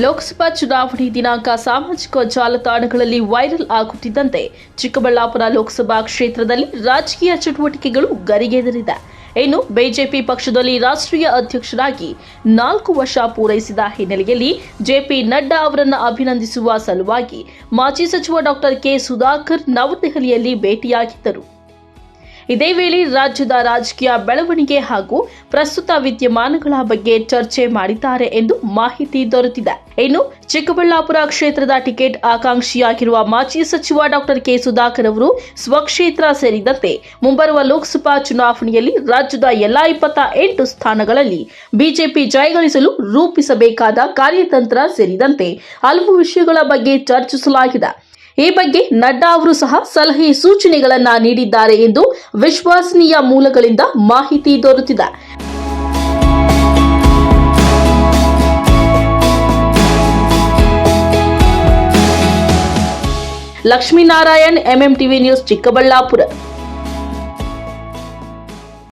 ಲೋಕಸಭಾ ಚುನಾವಣೆ ದಿನಾಂಕ ಸಾಮಾಜಿಕ ಜಾಲತಾಣಗಳಲ್ಲಿ ವೈರಲ್ ಆಗುತ್ತಿದ್ದಂತೆ ಚಿಕ್ಕಬಳ್ಳಾಪುರ ಲೋಕಸಭಾ ಕ್ಷೇತ್ರದಲ್ಲಿ ರಾಜಕೀಯ ಚಟುವಟಿಕೆಗಳು ಗರಿಗೆದರಿದೆ. ಇನ್ನು ಬಿಜೆಪಿ ಪಕ್ಷದಲ್ಲಿ ರಾಷ್ಟ್ರೀಯ ಅಧ್ಯಕ್ಷರಾಗಿ ನಾಲ್ಕು ವರ್ಷ ಪೂರೈಸಿದ ಹಿನ್ನೆಲೆಯಲ್ಲಿ ಜೆಪಿ ನಡ್ಡಾ ಅವರನ್ನು ಅಭಿನಂದಿಸುವ ಸಲುವಾಗಿ ಮಾಜಿ ಸಚಿವ ಡಾಕ್ಟರ್ ಕೆ ಸುಧಾಕರ್ ನವದೆಹಲಿಯಲ್ಲಿ ಭೇಟಿಯಾಗಿದ್ದರು. ಇದೇ ವೇಳೆ ರಾಜ್ಯದ ರಾಜಕೀಯ ಬೆಳವಣಿಗೆ ಹಾಗೂ ಪ್ರಸ್ತುತ ವಿದ್ಯಮಾನಗಳ ಬಗ್ಗೆ ಚರ್ಚೆ ಮಾಡಿದ್ದಾರೆ ಎಂದು ಮಾಹಿತಿ ದೊರೆತಿದೆ. ಇನ್ನು ಚಿಕ್ಕಬಳ್ಳಾಪುರ ಕ್ಷೇತ್ರದ ಟಿಕೆಟ್ ಆಕಾಂಕ್ಷಿಯಾಗಿರುವ ಮಾಜಿ ಸಚಿವ ಡಾಕ್ಟರ್ ಕೆ ಸುಧಾಕರ್ ಅವರು ಸ್ವಕ್ಷೇತ್ರ ಸೇರಿದಂತೆ ಮುಂಬರುವ ಲೋಕಸಭಾ ಚುನಾವಣೆಯಲ್ಲಿ ರಾಜ್ಯದ ಎಲ್ಲಾ ಇಪ್ಪತ್ತ ಎಂಟು ಸ್ಥಾನಗಳಲ್ಲಿ ಬಿಜೆಪಿ ಜಯಗಳಿಸಲು ರೂಪಿಸಬೇಕಾದ ಕಾರ್ಯತಂತ್ರ ಸೇರಿದಂತೆ ಹಲವು ವಿಷಯಗಳ ಬಗ್ಗೆ ಚರ್ಚಿಸಲಾಗಿದೆ. ಈ ಬಗ್ಗೆ ನಡ್ಡಾ ಅವರು ಸಹ ಸಲಹೆ ಸೂಚನೆಗಳನ್ನ ನೀಡಿದ್ದಾರೆ ಎಂದು ವಿಶ್ವಸನೀಯ ಮೂಲಗಳಿಂದ ಮಾಹಿತಿ ದೊರೆತಿದೆ. Lakshminarayan MMTV news Chikkaballapur.